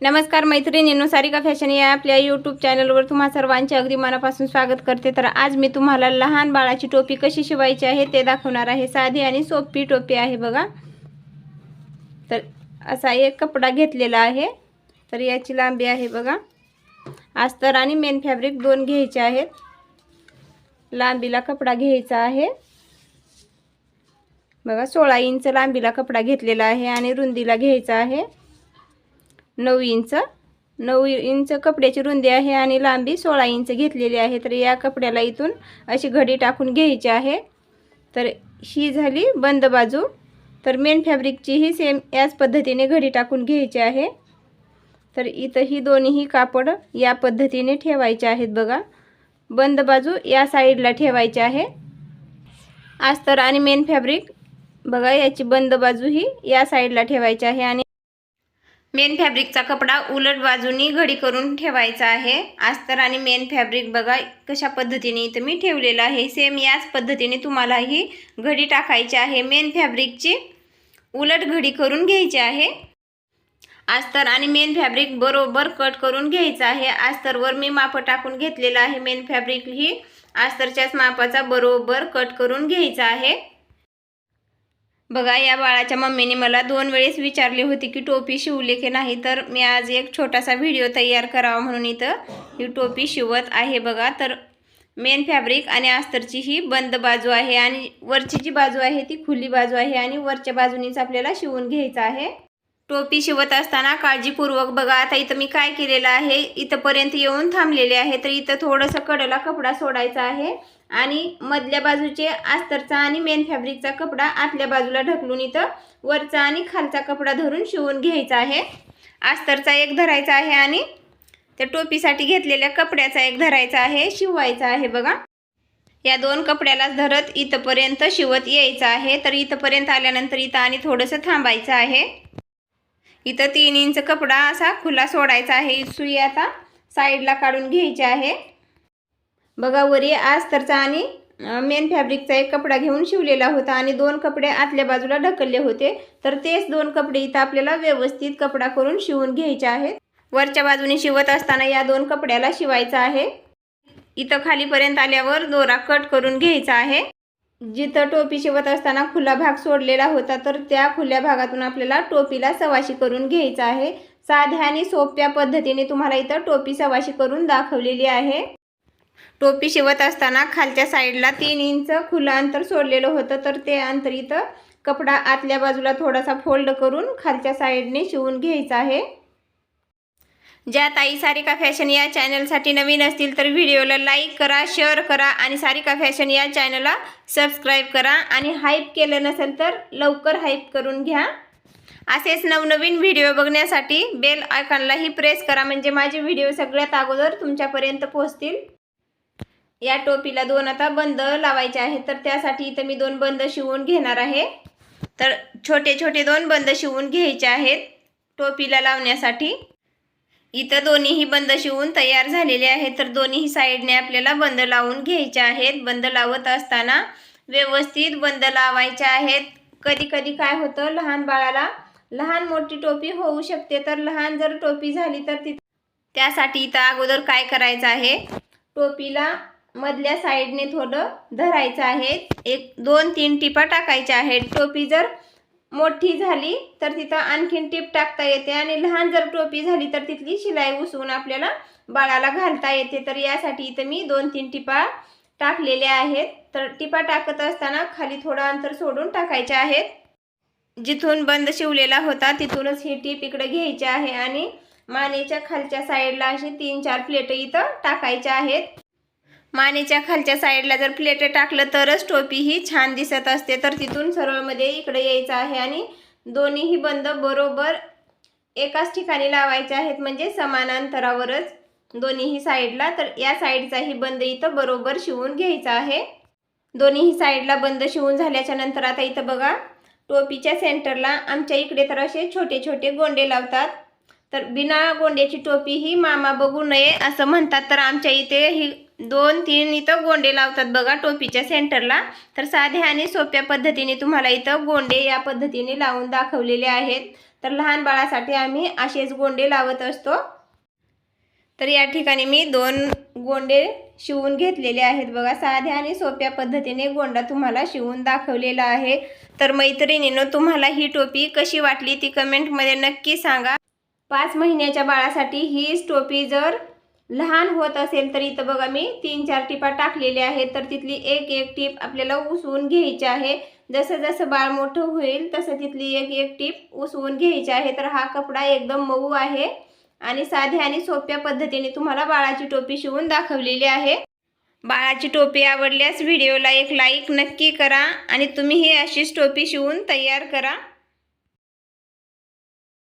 नमस्कार मैत्रिणींनो सारिका फॅशन या आपल्या यूट्यूब चॅनलवर तुम्हा सर्वांचे अगदी मनापासून स्वागत करते. तर आज मी तुम्हाला लहान बाळाची टोपी कशी शिवायची आहे ते दाखवणार आहे. साधी आणि सोपी टोपी आहे बघा. तर असा एक कपडा घेतलेला आहे. तर याची लांबी आहे बघा. अस्तर आणि मेन फॅब्रिक दोन घ्यायचे आहेत. लांबीला कपडा घ्यायचा आहे. बघा सोळा इंच लांबीला कपडा घेतलेला आहे आणि रुंदीला घ्यायचा आहे. नऊ इंच. नऊ इंच कपड्याची रुंदी आहे आणि लांबी सोळा इंच घेतलेली आहे. तर या कपड्याला इथून अशी घडी टाकून घ्यायची आहे. तर ही झाली बंद बाजू. तर मेन फॅब्रिकची ही सेम याच पद्धतीने घडी टाकून घ्यायची आहे. तर इथं ही दोन्हीही कापड या पद्धतीने ठेवायचे आहेत बघा. बंद बाजू या साईडला ठेवायची आहे. अस्तर आणि मेन फॅब्रिक बघा याची बंद बाजू ही या साईडला ठेवायची आहे आणि मेन फॅब्रिकचा कपडा उलट बाजूनी घडी करून ठेवायचा आहे. अस्तर आणि मेन फॅब्रिक बघा कशा पद्धतीने इथं मी ठेवलेलं आहे. सेम याच पद्धतीने तुम्हाला ही घडी टाकायची आहे. मेन फॅब्रिकची उलट घडी करून घ्यायची आहे. अस्तर आणि मेन फॅब्रिक बरोबर कट करून घ्यायचं आहे. अस्तरवर मी माप टाकून घेतलेलं आहे. मेन फॅब्रिक ही अस्तरच्याच मापाचा बरोबर कट करून घ्यायचा आहे. बघा या बाळाच्या मम्मीने मला दोन वेळेस विचारली होती की टोपी शिवली की नाही तर मी आज एक छोटासा व्हिडिओ तयार करावा म्हणून इथं ही टोपी शिवत आहे बघा. तर मेन फॅब्रिक आणि अस्तरची ही बंद बाजू आहे आणि वरची जी बाजू आहे ती खुली बाजू आहे आणि वरच्या बाजूनीच आपल्याला शिवून घ्यायचं आहे. टोपी शिवत असताना काळजीपूर्वक बघा आता इथं मी काय केलेलं आहे? इथंपर्यंत येऊन थांबलेले आहे तर इथं थोडंसं कडला कपडा सोडायचा आहे. आणि मधल्या बाजूचे अस्तरचा आणि मेन फॅब्रिकचा कपडा आतल्या बाजूला ढकलून इथं वरचा आणि खालचा कपडा धरून शिवून घ्यायचा आहे. अस्तरचा एक धरायचा आहे आणि त्या टोपीसाठी घेतलेल्या कपड्याचा एक धरायचा आहे शिवायचा आहे बघा. या दोन कपड्यालाच धरत इथंपर्यंत शिवत यायचं आहे तर इथंपर्यंत आल्यानंतर इथं आणि थोडंसं थांबायचं आहे. इथं तीन इंच कपडा असा खुला सोडायचा आहे. सुई आता साईडला काढून घ्यायची आहे. बघा वरी आस्तरचा आणि मेन फॅब्रिकचा एक कपडा घेऊन शिवलेला होता आणि दोन कपडे आतल्या बाजूला ढकलले होते. तर तेच दोन कपडे इथं आपल्याला व्यवस्थित कपडा करून शिवून घ्यायचे आहेत. वरच्या बाजूने शिवत असताना या दोन कपड्याला शिवायचं आहे. इथं खालीपर्यंत आल्यावर दोरा कट करून घ्यायचा आहे. जिथं टोपी शिवत असताना खुला भाग सोडलेला होता तर त्या खुल्या भागातून आपल्याला टोपीला सवाशी करून घ्यायचा आहे. साध्या आणि सोप्या पद्धतीने तुम्हाला इथं टोपी सवाशी करून दाखवलेली आहे. टोपी शिवत असताना खालच्या साईडला तीन इंच खुलं अंतर सोडलेलं होतं तर ते अंतर इथं कपडा आतल्या बाजूला थोडासा फोल्ड करून खालच्या साईडने शिवून घ्यायचा आहे. ज्या ताई सारिका फॅशन या चॅनलसाठी नवीन असतील तर व्हिडिओला लाईक करा शेअर करा आणि सारिका फॅशन या चॅनलला सबस्क्राईब करा आणि हाईप केलं नसेल तर लवकर हाईप करून घ्या. असेच नवनवीन व्हिडिओ बघण्यासाठी बेल आयकॉनलाही प्रेस करा म्हणजे माझे व्हिडिओ सगळ्यात अगोदर तुमच्यापर्यंत पोहोचतील. या टोपीला दोन आता बंद लावायचे आहेत तर त्यासाठी इथं मी दोन बंद शिवून घेणार आहे. तर छोटे छोटे दोन बंद शिवून घ्यायचे आहेत टोपीला लावण्यासाठी. इथं दोन्हीही बंद शिवून तयार झालेले आहेत. तर दोन्ही साईडने आपल्याला बंद लावून घ्यायचे आहेत. बंद लावत असताना व्यवस्थित बंद लावायचे आहेत. कधी कधी काय होतं लहान बाळाला लहान मोठी टोपी होऊ शकते. तर लहान जर टोपी झाली तर ती त्यासाठी इथं अगोदर काय करायचं आहे? टोपीला मधल्या साईडने थोडं धरायचं आहे. एक दोन तीन टिपा टाकायच्या आहेत. टोपी जर मोठी झाली तर तिथं आणखीन टीप टाकता येते आणि लहान जर टोपी झाली तर तिथली शिलाई उसवून आपल्याला बाळाला घालता येते. तर यासाठी इथं मी दोन तीन टिपा टाकलेल्या आहेत. तर टिपा टाकत असताना खाली थोडं अंतर सोडून टाकायचे आहेत. जिथून बंद शिवलेला होता तिथूनच ही टीप इकडे घ्यायची आहे आणि मानेच्या खालच्या साईडला अशी तीन चार प्लेट इथं टाकायच्या आहेत. मानेच्या खालच्या साईडला जर प्लेट टाकलं तरच टोपी ही छान दिसत असते. तर तिथून सरळमध्ये इकडे यायचं आहे आणि दोन्हीही बंद बरोबर एकाच ठिकाणी लावायचे आहेत. म्हणजे समान अंतरावरच दोन्हीही साईडला. तर या साईडचाही बंद इथं बरोबर शिवून घ्यायचा आहे. दोन्हीही साईडला बंद शिवून झाल्याच्यानंतर आता इथं बघा टोपीच्या सेंटरला आमच्या इकडे तर असे छोटे छोटे गोंडे लावतात. तर बिना गोंड्याची टोपी ही मामा बघू नये असं म्हणतात. तर आमच्या इथे ही दोन तीन इथं गोंडे लावतात. बघा टोपीच्या सेंटरला. तर साध्या आणि सोप्या पद्धतीने तुम्हाला इथं गोंडे या पद्धतीने लावून दाखवलेले आहेत. तर लहान बाळासाठी आम्ही असेच गोंडे लावत असतो. तर या ठिकाणी मी दोन गोंडे शिवून घेतलेले आहेत. बघा साध्या आणि सोप्या पद्धतीने गोंडा तुम्हाला शिवून दाखवलेला आहे. तर मैत्रिणीनं तुम्हाला ही टोपी कशी वाटली ती कमेंटमध्ये नक्की सांगा. पाच महिन्याच्या बाळासाठी हीच टोपी जर लहान होत असेल तर इथं बघा मी तीन चार टिपा टाकलेल्या आहेत. तर तिथली एक एक टीप आपल्याला उसवून घ्यायची आहे. जसं जसं बाळ मोठं होईल तसं तिथली एक एक टीप उसवून घ्यायची आहे. तर हा कपडा एकदम मऊ आहे आणि साध्या आणि सोप्या पद्धतीने तुम्हाला बाळाची टोपी शिवून दाखवलेली आहे. बाळाची टोपी आवडल्यास व्हिडिओला एक लाईक नक्की करा आणि तुम्ही ही अशीच टोपी शिवून तयार करा.